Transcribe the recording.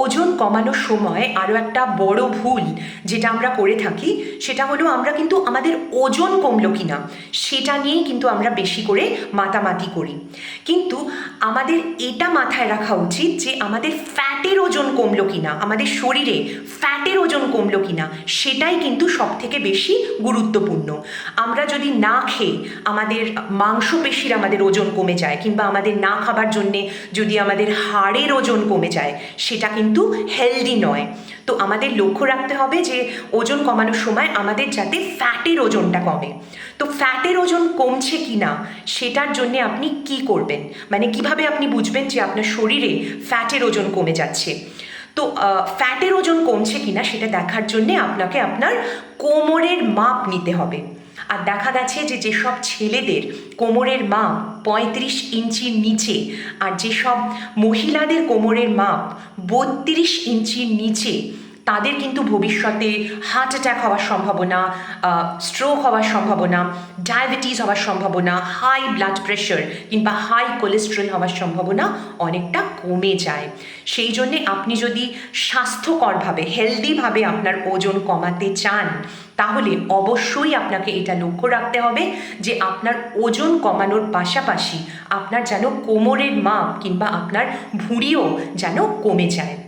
ওজন কমানোর সময় আরও একটা বড় ভুল যেটা আমরা করে থাকি, সেটা হলো আমরা কিন্তু আমাদের ওজন কমলো কিনা, সেটা নিয়েই কিন্তু আমরা বেশি করে মাতামাতি করি। কিন্তু আমাদের এটা মাথায় রাখা উচিত যে আমাদের ফ্যাটের ওজন কমলো কিনা, আমাদের শরীরে ফ্যাটের ওজন কমলো কিনা, সেটাই কিন্তু সব থেকে বেশি গুরুত্বপূর্ণ। আমরা যদি না খেয়ে আমাদের মাংসপেশির আমাদের ওজন কমে যায়, কিংবা আমাদের না খাবার জন্যে যদি আমাদের হাড়ের ওজন কমে যায়, সেটা কিন্তু হেলদি নয়। তো আমাদের লক্ষ্য রাখতে হবে যে ওজন কমানোর সময় আমাদের যাতে ফ্যাটের ওজনটা কমে। তো ফ্যাটের ওজন কমছে কি না, সেটার জন্যে আপনি কি করবেন? মানে কীভাবে আপনি বুঝবেন যে আপনার শরীরে ফ্যাটের ওজন কমে যাচ্ছে? তো ফ্যাটের ওজন কমছে কিনা সেটা দেখার জন্যে আপনাকে আপনার কোমরের মাপ নিতে হবে। আর দেখা গেছে যে যেসব ছেলেদের কোমরের মাপ পঁয়ত্রিশ ইঞ্চির নিচে আর যেসব মহিলাদের কোমরের মাপ বত্রিশ ইঞ্চির নিচে তাদের কিন্তু ভবিষ্যতে হার্ট অ্যাটাক হওয়ার সম্ভাবনা স্ট্রোক হওয়ার সম্ভাবনা ডায়াবেটিস হওয়ার সম্ভাবনা হাই ব্লাড প্রেশার কিংবা হাই কোলেস্ট্রল হওয়ার সম্ভাবনা অনেকটা কমে যায়। সেই জন্যে আপনি যদি স্বাস্থ্যকরভাবে হেলদিভাবে আপনার ওজন কমাতে চান, তাহলে অবশ্যই আপনাকে এটা লক্ষ্য রাখতে হবে যে আপনার ওজন কমানোর পাশাপাশি আপনার যেন কোমরের মাপ কিংবা আপনার ভুঁড়িও যেন কমে যায়।